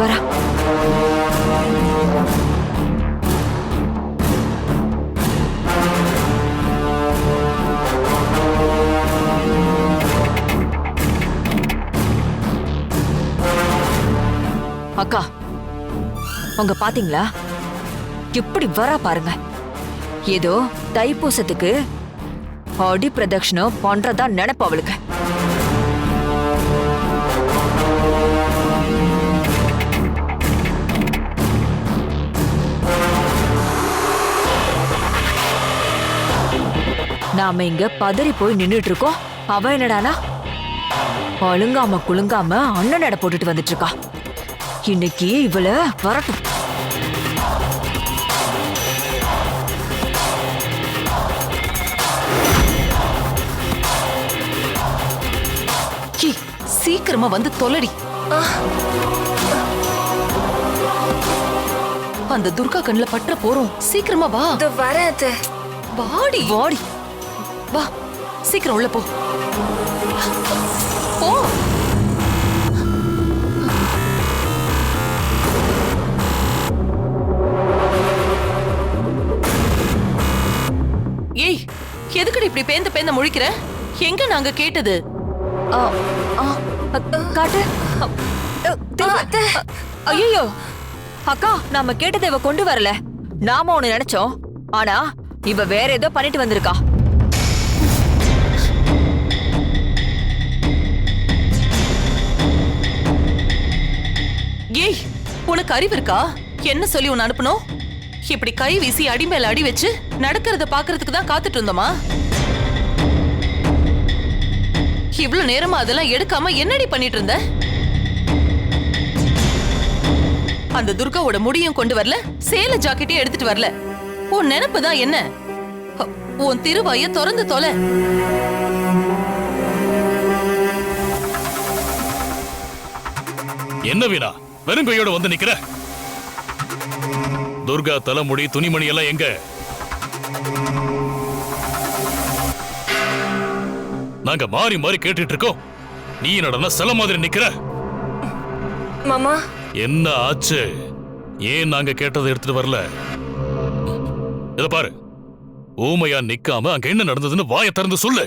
வரா. அக்கா உங்க பாத்தீங்களா? எப்படி வரா பாருங்க. ஏதோ தைப்பூசத்துக்கு அடி பிரதட்சணம் பண்றதா நினைப்பு அவளுக்கு. நாம இங்க பதறி போய் நின்னுட்டு இருக்கோம் அவ என்னடானா? அழுங்காம குலுங்காம அண்ணன் எடை போட்டுட்டு வந்துட்டு இருக்கா இன்னைக்கு இவள வரட்டும். சீக்கிரமா வந்து தொலடி அந்த துர்கா கண்ணுல பற்ற போறோம். சீக்கிரமா வா. வரது வாடி வாடி. வா சீக்கிரம் உள்ள போ. போ. ஏய் எதுக்குடி இப்படி பேந்த பேந்த முழிக்கிற? எங்க நாங்க கேட்டது? காட்டு. ஐயோ அக்கா நாம கேட்டதை இவ கொண்டு வரல. நாம ஒண்ணு நினைச்சோம். ஆனா இவ வேற ஏதோ பண்ணிட்டு வந்திருக்கா. உனக்கு அறிவு இருக்கா என்ன சொல்லி உன்னை அனுப்பணும் இப்படி கை வீசி அடி மேல அடி வச்சு நடக்கிறத பாக்குறதுக்கு தான் காத்துட்டு இருந்தோமா? இவ்வளவு நேரமா அதெல்லாம் எடுக்காம என்னடி பண்ணிட்டு இருந்த? அந்த துர்காவோட முடியும் கொண்டு வரல சேல ஜாக்கெட்டையும் எடுத்துட்டு வரல. உன் நினப்பு தான் என்ன? உன் திருவாய திறந்து தொலை. என்ன வீரா வெறும் கையோட வந்து நிக்கிற. துர்கா தலைமுடி துணிமணி எல்லாம் எங்க? நாங்க மாறி மாறி கேட்டுட்டு இருக்கோம். நீ என்னடா சில மாதிரி நிக்கிற? மாமா. என்ன ஆச்சு? ஏன் நாங்க கேட்டதை எடுத்துட்டு வரல? இத பாரு. ஊமையா நிக்காம அங்க என்ன நடந்ததுன்னு வாயை திறந்து சொல்லு.